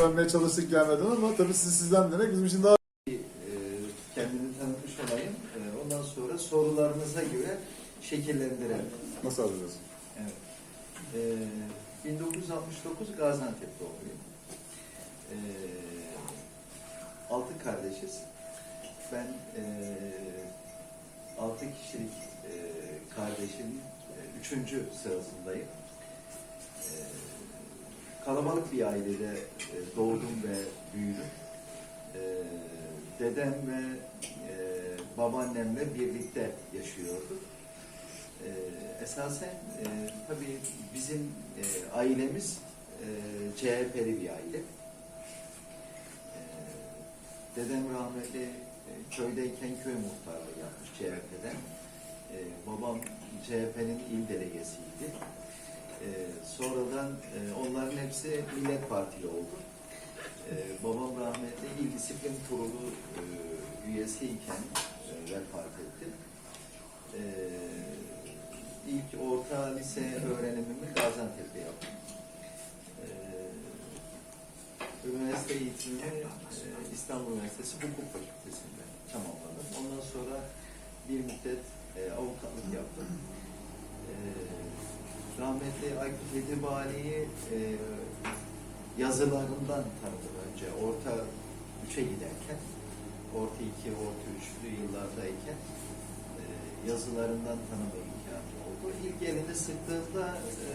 öğrenmeye çalıştık gelmeden ama tabii siz sizden demek bizim için daha e, kendini tanıtmış olayım. E, Ondan sonra sorularınıza göre şekillendirelim. nasıl alacağız? Evet. E, 1969 Gaziantep doğumluyum. E, altı kardeşiz. Ben e, altı kişilik e, kardeşin e, üçüncü sırasındayım. E, kalabalık bir ailede e, doğdum ve büyüdüm. E, dedem ve e, babaannemle birlikte yaşıyorduk. Esasen tabii bizim ailemiz CHP'li bir aile. Dedem rahmetli köydeyken köy muhtarlığı yapmış CHP'den. Babam CHP'nin il delegesiydi. E, sonradan e, onların hepsi Millet Partili oldu. Ee, babam rahmetli İl Disiplin Kurulu e, üyesiyken e, vefat etti. Ee, ilk orta lise öğrenimimi Gaziantep'te yaptım. Ee, üniversite eğitimimi e, İstanbul Üniversitesi Hukuk Fakültesi'nde tamamladım. Ondan sonra bir müddet e, avukatlık yaptım. Ee, rahmetli Aykut Edibali'yi e, yazılarından tanıdım önce. Orta 3'e giderken, orta 2, orta 3'lü yıllardayken e, yazılarından tanıma imkanı oldu. İlk elini sıktığımda e,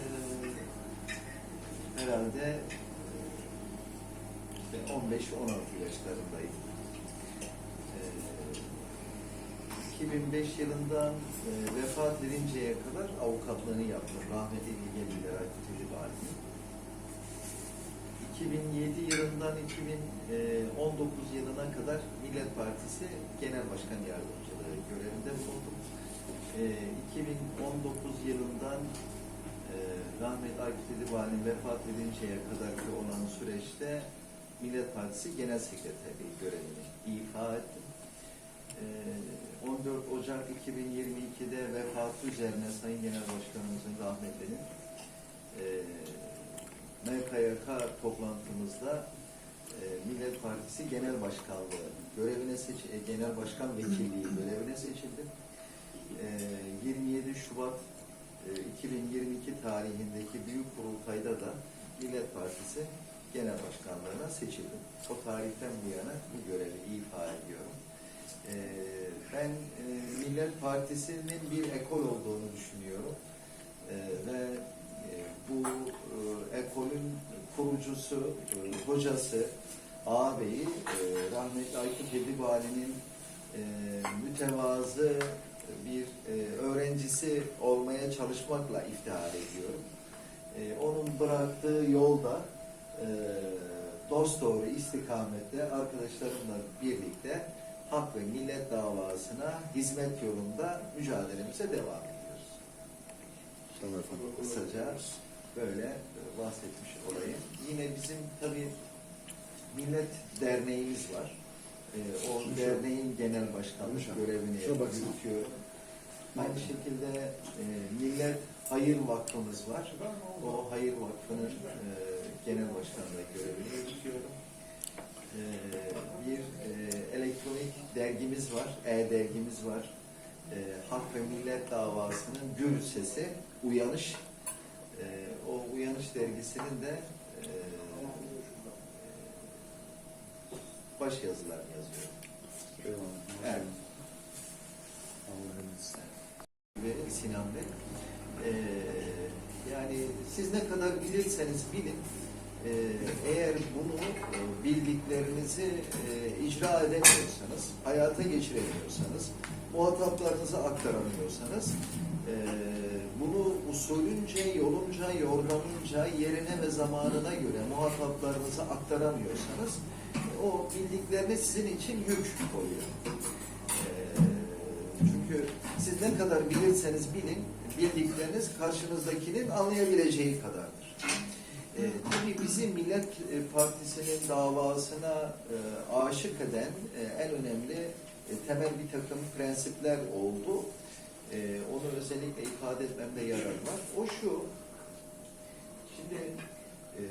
herhalde e, işte 15-16 yaşlarındayım. E, 2005 yılından e, vefat edinceye kadar avukatlığını yaptım. Rahmetli Bilgeliler Aykut Edibali'nin. 2007 yılından 2019 yılına kadar Millet Partisi Genel Başkan Yardımcılığı görevinde bulundum. Ee, 2019 yılından e, Rahmet Aykut Edibali'nin vefat edinceye kadarki olan süreçte Millet Partisi Genel Sekreterliği görevini ifa ettim. Ee, 14 Ocak 2022'de vefatı üzerine Sayın Genel Başkanımızın rahmetlinin e, MKYK toplantımızda e, Millet Partisi Genel Başkanlığı görevine seç e, Genel Başkan Vekilliği görevine seçildim. E, 27 Şubat e, 2022 tarihindeki büyük kurultayda da Millet Partisi Genel Başkanlığına seçildim. O tarihten bu yana bu görevi ifa ediyorum. E, ben e, Millet Partisi'nin bir ekol olduğunu düşünüyorum. E, ve e, bu e, ekolün kurucusu, e, hocası, ağabeyi rahmetli Aykut Edibali'nin mütevazı bir öğrencisi olmaya çalışmakla iftihar ediyorum. Onun bıraktığı yolda e, dosdoğru istikamette arkadaşlarımla birlikte hak ve millet davasına hizmet yolunda mücadelemize devam ediyoruz. Tamam efendim. Kısaca böyle bahsetmiş olayım. Yine bizim tabii Millet Derneğimiz var. Ee, o derneğin genel başkanlık görevini yürütüyorum. Aynı şekilde e, Millet Hayır Vakfımız var. O Hayır Vakfı'nın e, genel başkanlığı görevini yürütüyorum. E, bir e, elektronik dergimiz var, e-dergimiz var. E, Hak ve Millet davasının gür sesi, uyanış. E, o uyanış dergisinin de e, baş yazılarını yazıyorum. Evet. Ve Sinan Bey. Ee, yani siz ne kadar bilirseniz bilin, e, eğer bunu e, bildiklerinizi e, icra edemiyorsanız, hayata geçiremiyorsanız, muhataplarınıza aktaramıyorsanız, e, bunu usulünce, yolunca, yordamınca, yerine ve zamanına göre muhataplarınıza aktaramıyorsanız, o bildikleriniz sizin için yük oluyor. E, çünkü siz ne kadar bilirseniz bilin, bildikleriniz karşınızdakinin anlayabileceği kadardır. E, tabii bizi Millet e, Partisi'nin davasına e, aşık eden e, en önemli e, temel bir takım prensipler oldu. E, onu özellikle ifade etmemde yarar var. O şu, şimdi e,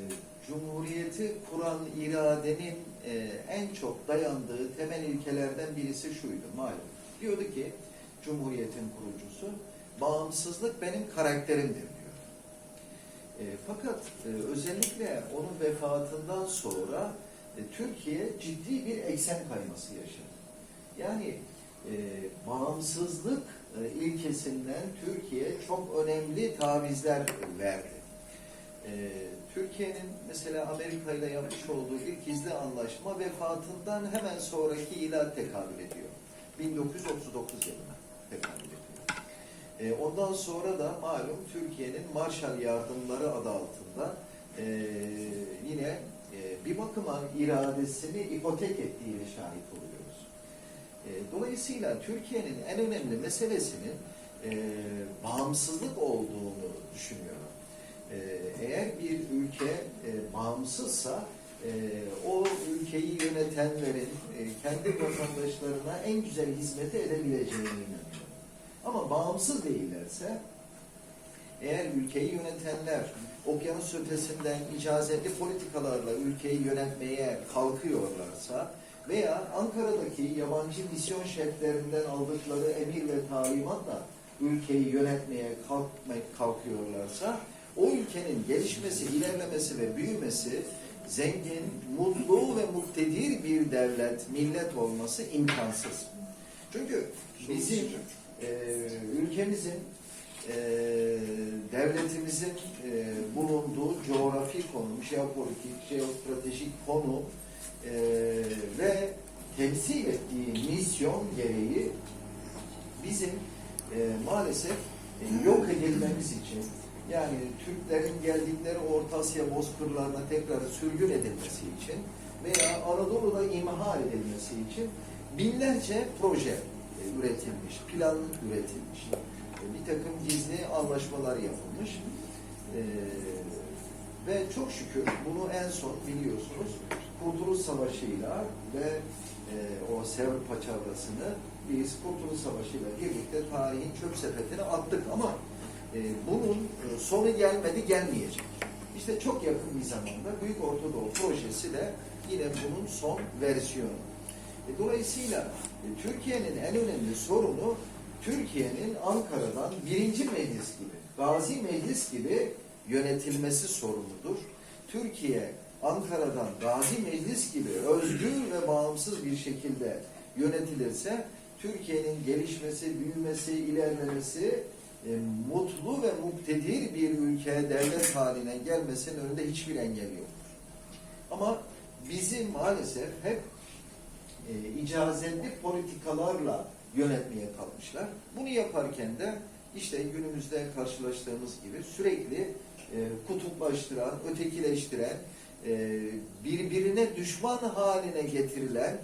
Cumhuriyeti kuran iradenin e, en çok dayandığı temel ilkelerden birisi şuydu malum. Diyordu ki Cumhuriyetin kurucusu bağımsızlık benim karakterimdir. E, fakat e, özellikle onun vefatından sonra e, Türkiye ciddi bir eksen kayması yaşadı. Yani e, bağımsızlık e, ilkesinden Türkiye çok önemli tavizler verdi. E, Türkiye'nin mesela Amerika ile yapmış olduğu bir gizli anlaşma vefatından hemen sonraki yıla tekabül ediyor. 1939 yılına tekabül ediyor. E, ondan sonra da malum Türkiye'nin Marshall Yardımları adı altında e, yine e, bir bakıma iradesini ipotek ettiğine şahit oluyoruz. E, dolayısıyla Türkiye'nin en önemli meselesinin e, bağımsızlık olduğunu düşünüyorum. E, eğer bir ülke e, bağımsızsa e, o ülkeyi yönetenlerin e, kendi vatandaşlarına en güzel hizmeti edebileceğine inanıyorum. Ama bağımsız değillerse eğer ülkeyi yönetenler okyanus ötesinden icazetli politikalarla ülkeyi yönetmeye kalkıyorlarsa veya Ankara'daki yabancı misyon şeflerinden aldıkları emir ve talimatla ülkeyi yönetmeye kalkma- kalkıyorlarsa o ülkenin gelişmesi, ilerlemesi ve büyümesi zengin, mutlu ve muktedir bir devlet, millet olması imkansız. Çünkü bizim e, ülkemizin e, devletimizin e, bulunduğu coğrafi konum, jeopolitik, jeostratejik konu e, ve temsil ettiği misyon gereği bizim e, maalesef e, yok edilmemiz için yani Türklerin geldikleri Orta Asya bozkırlarına tekrar sürgün edilmesi için veya Anadolu'da imha edilmesi için binlerce proje üretilmiş, plan üretilmiş. E, bir takım gizli anlaşmalar yapılmış. E, ve çok şükür bunu en son biliyorsunuz Kurtuluş Savaşı'yla ve e, o Sevr Paçavrası'nı biz Kurtuluş Savaşı'yla birlikte tarihin çöp sepetine attık ama e, bunun sonu gelmedi, gelmeyecek. İşte çok yakın bir zamanda Büyük Ortadoğu Projesi de yine bunun son versiyonu. E, Dolayısıyla e, Türkiye'nin en önemli sorunu Türkiye'nin Ankara'dan birinci meclis gibi, gazi meclis gibi yönetilmesi sorunudur. Türkiye Ankara'dan gazi meclis gibi özgür ve bağımsız bir şekilde yönetilirse Türkiye'nin gelişmesi, büyümesi, ilerlemesi e, mutlu ve muktedir bir ülke, devlet haline gelmesinin önünde hiçbir engel yoktur. Ama bizi maalesef hep e, icazetli politikalarla yönetmeye kalkmışlar. Bunu yaparken de işte günümüzde karşılaştığımız gibi sürekli e, kutuplaştıran, ötekileştiren, e, birbirine düşman haline getirilen,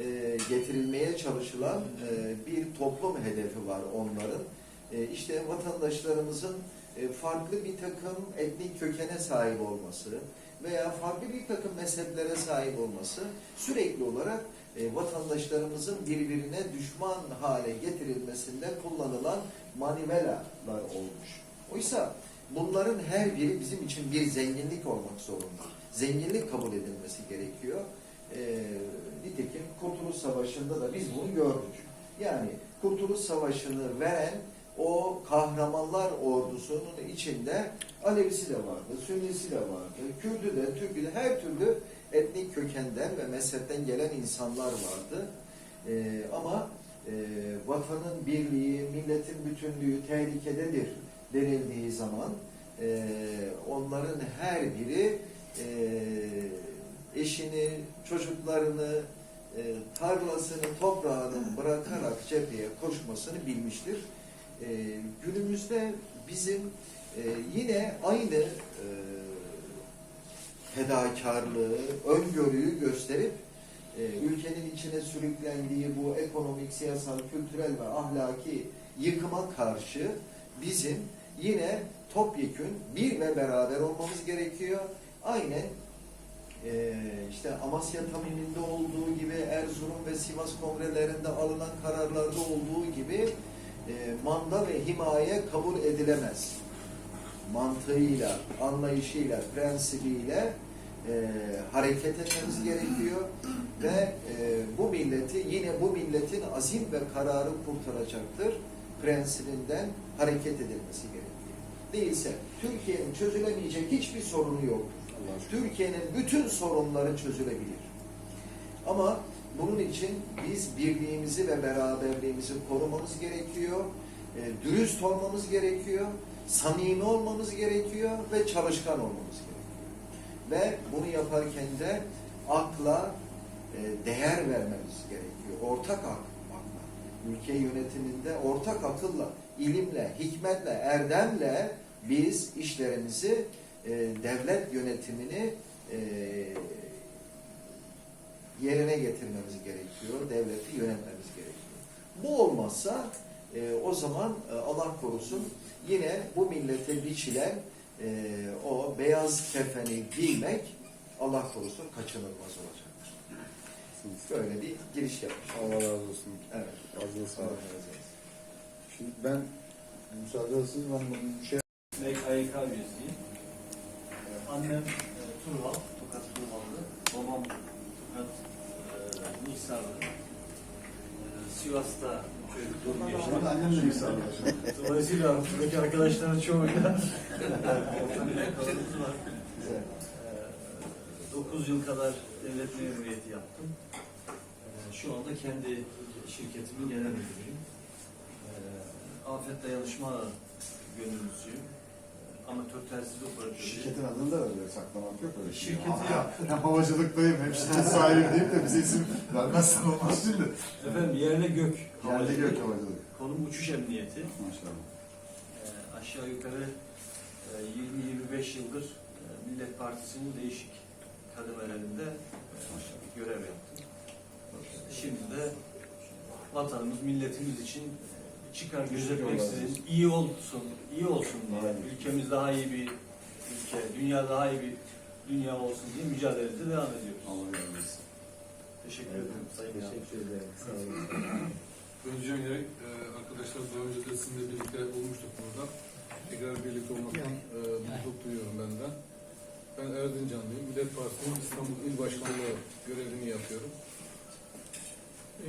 e, getirilmeye çalışılan e, bir toplum hedefi var onların. E, işte vatandaşlarımızın e, farklı bir takım etnik kökene sahip olması veya farklı bir takım mezheplere sahip olması sürekli olarak e, vatandaşlarımızın birbirine düşman hale getirilmesinde kullanılan manivelalar olmuş. Oysa bunların her biri bizim için bir zenginlik olmak zorunda. Zenginlik kabul edilmesi gerekiyor. E, nitekim Kurtuluş Savaşı'nda da biz bunu gördük. Yani Kurtuluş Savaşı'nı veren o kahramanlar ordusunun içinde Alevisi de vardı, Sünnisi de vardı, Kürdü de, Türkü de her türlü etnik kökenden ve mezhepten gelen insanlar vardı. Ee, ama e, vatanın birliği, milletin bütünlüğü tehlikededir denildiği zaman e, onların her biri e, eşini, çocuklarını, e, tarlasını, toprağını bırakarak cepheye koşmasını bilmiştir. E, günümüzde bizim e, yine aynı e, fedakarlığı, öngörüyü gösterip e, ülkenin içine sürüklendiği bu ekonomik, siyasal, kültürel ve ahlaki yıkıma karşı bizim yine topyekün bir ve beraber olmamız gerekiyor. Aynen e, işte Amasya Tamimi'nde olduğu gibi, Erzurum ve Sivas kongrelerinde alınan kararlarda olduğu gibi e, manda ve himaye kabul edilemez. Mantığıyla, anlayışıyla, prensibiyle e, hareket etmemiz gerekiyor ve e, bu milleti yine bu milletin azim ve kararı kurtaracaktır prensibinden hareket edilmesi gerekiyor. Değilse Türkiye'nin çözülemeyecek hiçbir sorunu yoktur. Türkiye'nin bütün sorunları çözülebilir. Ama bunun için biz birliğimizi ve beraberliğimizi korumamız gerekiyor. E, dürüst olmamız gerekiyor. Samimi olmamız gerekiyor ve çalışkan olmamız gerekiyor. Ve bunu yaparken de akla e, değer vermemiz gerekiyor. Ortak ak, akla. Ülke yönetiminde ortak akılla, ilimle, hikmetle, erdemle biz işlerimizi, e, devlet yönetimini e, yerine getirmemiz gerekiyor. Devleti yönetmemiz gerekiyor. Bu olmazsa e, o zaman e, Allah korusun yine bu millete biçilen e, o beyaz kefeni giymek Allah korusun kaçınılmaz olacaktır. Böyle bir giriş yapmış. Allah razı olsun. Evet. Ağzına Sağ sağlık. Şimdi ben müsaadenizle ben bir şey MKYK üyesiyim. Ee, Annem e, Turhal, Tokat Turhallı. Babam Tokat e, Niksarlı. Sivas'ta çocukluğum geçti. Annem de misafir. Dolayısıyla buradaki arkadaşların çoğuyla yakalımız var. Güzel. 9 yıl kadar devlet memuriyeti yaptım. Ee, Şu anda kendi şirketimin genel müdürüyüm. Ee, Afet dayanışma gönüllüsüyüm. Amatör telsiz operatörüyüm. Şirketin adını da öyle saklamak yok öyle şey. Şirketi yok. Hem havacılıktayım hem şirket sahibi deyip de bize isim vermezsen olmaz şimdi. Efendim yerle gök. Yerli havacılık. gök havacılık. Konum uçuş emniyeti. Maşallah. Ee, aşağı yukarı e, 20-25 yıldır e, Millet Partisi'nin değişik kademelerinde e, görev yaptım. Şimdi de vatanımız, milletimiz için e, çıkar gözetmeksizin iyi olsun, iyi olsun diye, ülkemiz daha iyi bir ülke, dünya daha iyi bir dünya olsun diye mücadelemize devam ediyoruz. Allah razı olsun. Teşekkür ederim Sayın. Teşekkür ederim. Sağ olun. Önce yine e, arkadaşlar daha önce de sizinle birlikte olmuştuk burada. Tekrar birlikte olmaktan e, mutluluk duyuyorum ben de. Ben Erzincanlıyım. Millet Partisi'nin İstanbul İl Başkanlığı görevini yapıyorum.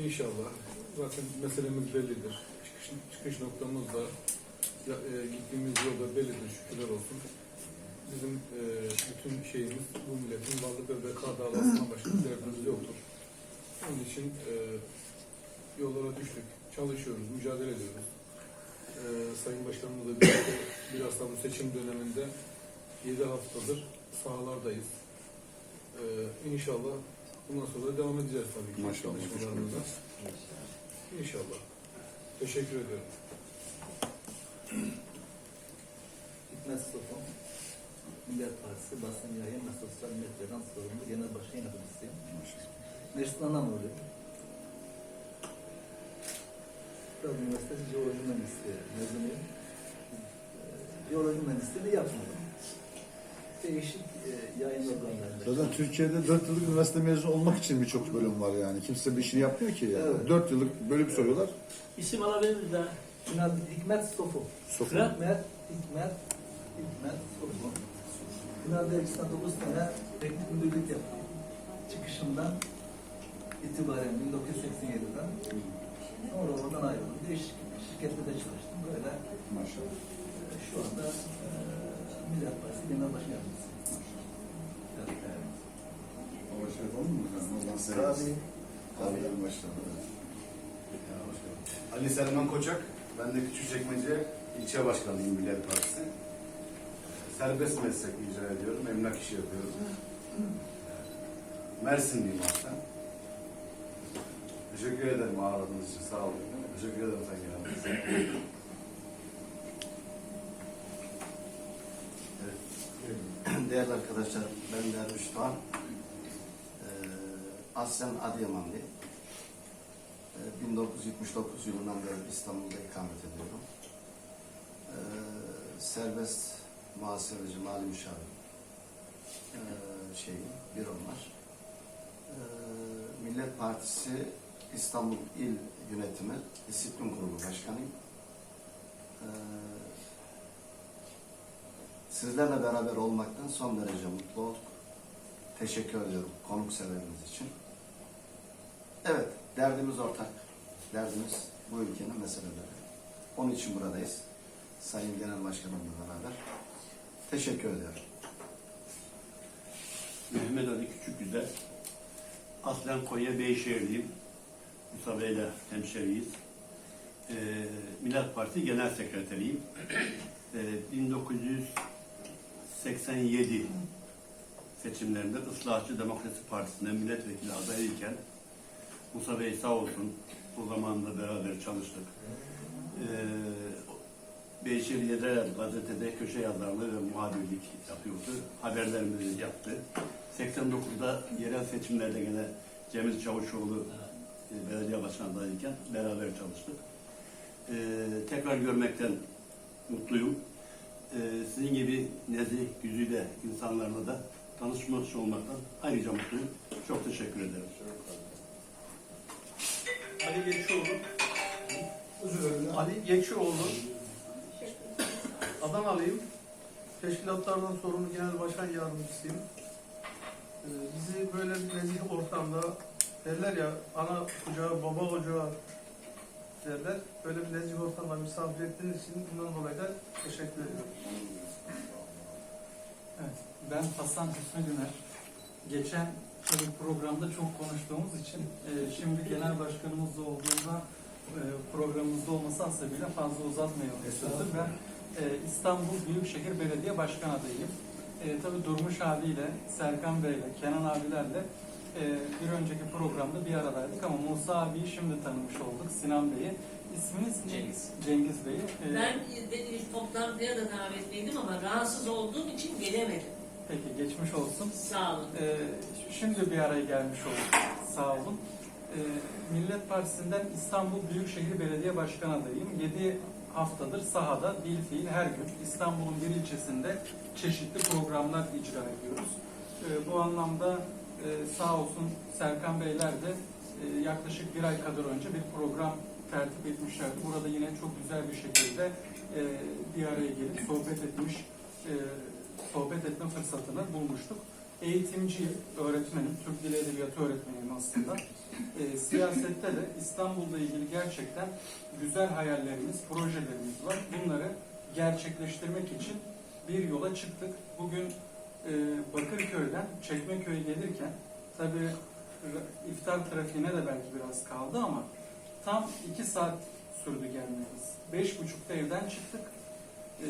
İnşallah. Zaten meselemiz bellidir. Çıkış, çıkış noktamız da ya, e, gittiğimiz yolda bellidir şükürler olsun. Bizim e, bütün şeyimiz bu milletin varlık ve beka davasından başka bir derdimiz yoktur. Onun için e, yollara düştük, çalışıyoruz, mücadele ediyoruz. Ee, Sayın Başkanımızla birlikte bilhassa bu seçim döneminde 7 haftadır sahalardayız. Ee, inşallah bundan sonra devam edeceğiz tabii ki Maşallah. İnşallah. Teşekkür ediyorum. Hikmet Sofon, Millet Partisi Basın Yayın ve Sosyal Medyadan sorumlu Genel Başkan Yardımcısıyım. Mersin Anamurlu. Kral Üniversitesi Jeoloji Mühendisliği mezunuyum. Ee, Jeoloji Mühendisliğini yapmadım. Değişik e. Zaten Türkiye'de 4 yıllık üniversite mezunu olmak için birçok bölüm var yani. Kimse bir işini yapmıyor ki. Yani. Evet. 4 yıllık bölüm soruyorlar. İsim alabilir miyiz daha? Final Hikmet Sofon. Sofon. Hikmet, Hikmet, Hikmet Sofon. Finalde 89 sene teknik müdürlük yaptım. Çıkışımdan itibaren 1987'den sonra oradan ayrıldım. Değişik şirkette de çalıştım. Böyle Maşallah. e, şu anda e, Millet Partisi Genel Başkan evet. Hava şerif olur mu Tabii. seyrediyoruz. Tabii. Maşallah. Ali Selman Koçak, ben de Küçükçekmece ilçe başkanıyım Millet Partisi. Serbest meslek icra ediyorum, emlak işi yapıyorum. Mersinliyim aslında. Teşekkür ederim ağırladığınız için, sağ olun. Teşekkür ederim Sayın Genel Değerli arkadaşlar, ben Derviş Doğan. Ee, aslen Adıyamanlı. Ee, 1979 yılından beri İstanbul'da ikamet ediyorum. Ee, serbest muhasebeci, mali müşavir ee, şeyim, bürom var. Ee, Millet Partisi İstanbul İl Yönetimi Disiplin Kurulu Başkanıyım. Ee, sizlerle beraber olmaktan son derece mutlu olduk. teşekkür ediyorum konukseverimiz için. Evet, derdimiz ortak. Derdimiz bu ülkenin meseleleri. Onun için buradayız. Sayın Genel Başkanımla beraber. Teşekkür ediyorum. Mehmet Ali Küçük Güzel. Aslen Konya Beyşehirliyim. Musa Bey'le hemşeriyiz. Ee, Millet Partisi Genel Sekreteriyim. Ee, 1987 seçimlerinde Islahçı Demokrasi Partisi'nde milletvekili adayıyken Musa Bey sağ olsun o zaman da beraber çalıştık. Ee, Beyşehir Yerel Gazete'de köşe yazarlığı ve muhabirlik yapıyordu. Haberlerimizi yaptı. 89'da yerel seçimlerde gene Cemil Çavuşoğlu e, belediye başkanı adayıyken beraber çalıştık. Ee, tekrar görmekten mutluyum. Ee, sizin gibi nezih, güzide insanlarla da tanışmış olmaktan ayrıca mutluyum. Çok teşekkür ederim. Ali Geçioğlu. Özür dilerim. Ali Geçioğlu. Adanalıyım. Teşkilatlardan sorumlu genel başkan yardımcısıyım. Ee, bizi böyle bir nezih ortamda derler ya ana kucağı baba ocağı derler. Böyle bir nezih ortamda misafir ettiğiniz için bundan dolayı da teşekkür ediyorum. Ben Hasan Hüsnü Güner. Geçen tabii programda çok konuştuğumuz için e, şimdi genel başkanımız da olduğunda e, programımızda olması hasebiyle fazla uzatmayalım istedim. Ben e, İstanbul Büyükşehir Belediye Başkan adayıyım. E, tabii Durmuş abiyle, Serkan Bey'le, Kenan abilerle e, bir önceki programda bir aradaydık ama Musa abiyi şimdi tanımış olduk, Sinan Bey'i. İsminiz? Cengiz. Cengiz Bey'i. E, Ben de, toplantıya da davetliydim ama rahatsız olduğum için gelemedim. Peki geçmiş olsun. Sağ olun. Ee, şimdi bir araya gelmiş olduk. Sağ olun. Ee, Millet Partisi'nden İstanbul Büyükşehir Belediye Başkan adayım. 7 haftadır sahada bil fiil her gün İstanbul'un bir ilçesinde çeşitli programlar icra ediyoruz. Ee, bu anlamda e, sağ olsun Serkan Beyler de e, yaklaşık bir ay kadar önce bir program tertip etmişlerdi. Burada yine çok güzel bir şekilde e, bir araya gelip sohbet etmiş, e, sohbet etme fırsatını bulmuştuk. Eğitimciyim, öğretmenim, Türk Dili Edebiyatı öğretmeniyim aslında. E, siyasette de İstanbul'la ilgili gerçekten güzel hayallerimiz, projelerimiz var. Bunları gerçekleştirmek için bir yola çıktık. Bugün e, Bakırköy'den Çekmeköy'e gelirken tabii iftar trafiğine de belki biraz kaldı ama tam iki saat sürdü gelmemiz. Beş buçukta evden çıktık. E,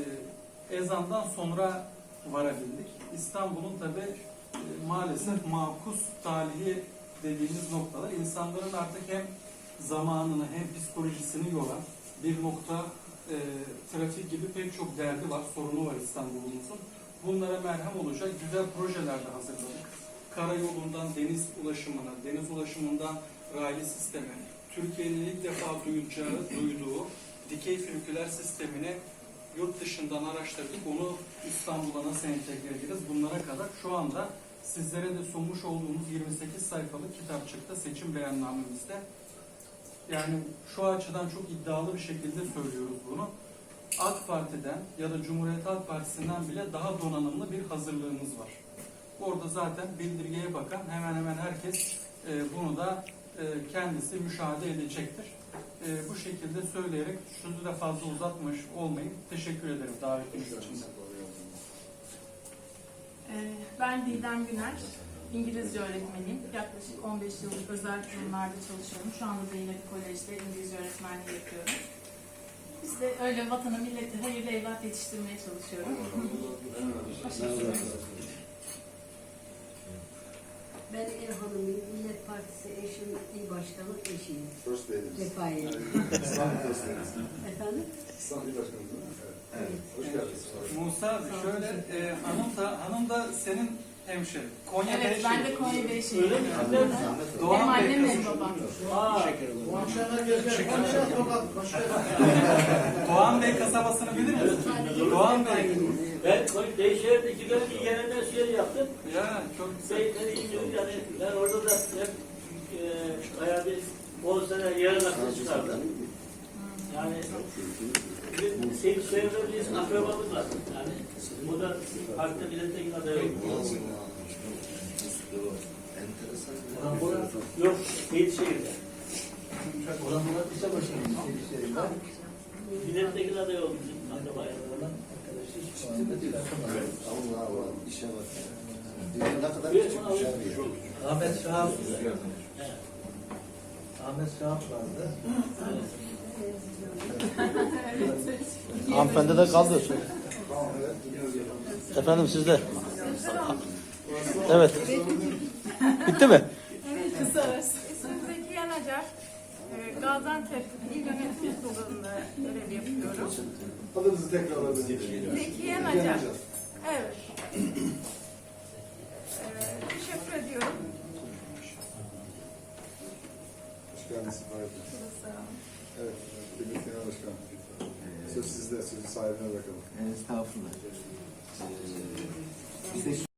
ezandan sonra varabildik. İstanbul'un tabi maalesef makus talihi dediğimiz noktalar insanların artık hem zamanını hem psikolojisini yoran bir nokta e, trafik gibi pek çok derdi var, sorunu var İstanbul'umuzun. Bunlara merhem olacak güzel projeler de hazırladık. Karayolundan deniz ulaşımına, deniz ulaşımından raylı sisteme, Türkiye'nin ilk defa duyacağı, duyduğu dikey sirküler sistemini yurt dışından araştırdık. Onu İstanbul'a nasıl entegre ederiz? Bunlara kadar şu anda sizlere de sunmuş olduğumuz 28 sayfalık kitapçıkta seçim beyannamemizde yani şu açıdan çok iddialı bir şekilde söylüyoruz bunu. AK Parti'den ya da Cumhuriyet Halk Partisi'nden bile daha donanımlı bir hazırlığımız var. Orada zaten bildirgeye bakan hemen hemen herkes e, bunu da e, kendisi müşahede edecektir. E, bu şekilde söyleyerek şunu da fazla uzatmış olmayayım. Teşekkür ederim davetiniz için de. Ee, Ben Didem Güner, İngilizce öğretmeniyim. Yaklaşık 15 yıllık özel kurumlarda çalışıyorum. Şu anda da yine bir kolejde İngilizce öğretmenliği yapıyorum. Biz de öyle vatana, millete hayırlı evlat yetiştirmeye çalışıyorum. Ben ev hanımıyım. Millet Partisi eşim, il başkanı eşiyim. First Lady'miz. Cefayeli. İstanbul Lady'miz. Efendim? İstanbul Başkanımız değil mi? Evet. Hoş geldiniz. Musa abi şöyle e, hanım da hanım da senin hemşerin. Konya Evet, Beyşehir. ben de Konya Beyşehir'im. Benim Doğan Bey annem kızı. benim babam. Doğan Bey kasabasını bilir misin? Doğan Bey. Ben Beyşehir'deki ben bir yerine şey yaptım. Ya çok güzel. Beyşehir'de yani ben orada da hep e, bayağı bir 10 sene yarın aklı çıkardım. Yani bir senin çevrede bir akrabamız var. Yani o da partide milletvekili adayı. Bura yok Beylikşehir'de. Ulan Murat İşe Başkanı Seçişleri'nde Milletvekili adayı oldu bizim akrabayla. Allah Allah. işe bak. Dünya ne kadar. Ahmet Şahap Ahmet Şahap vardı. Hanımefendi de kaldı. Efendim sizde. Evet. Bitti mi? Gaziantep İl Yönetim Kurulu'nda görev yapıyorum. Adınızı tekrar alabilir Zeki Yanacar. Evet. Ee, teşekkür ediyorum. Hoş geldiniz. Evet. Kıymetli Genel Başkanım. Söz sizde. Sözü sahibine bırakalım. Estağfurullah. Ee, biz de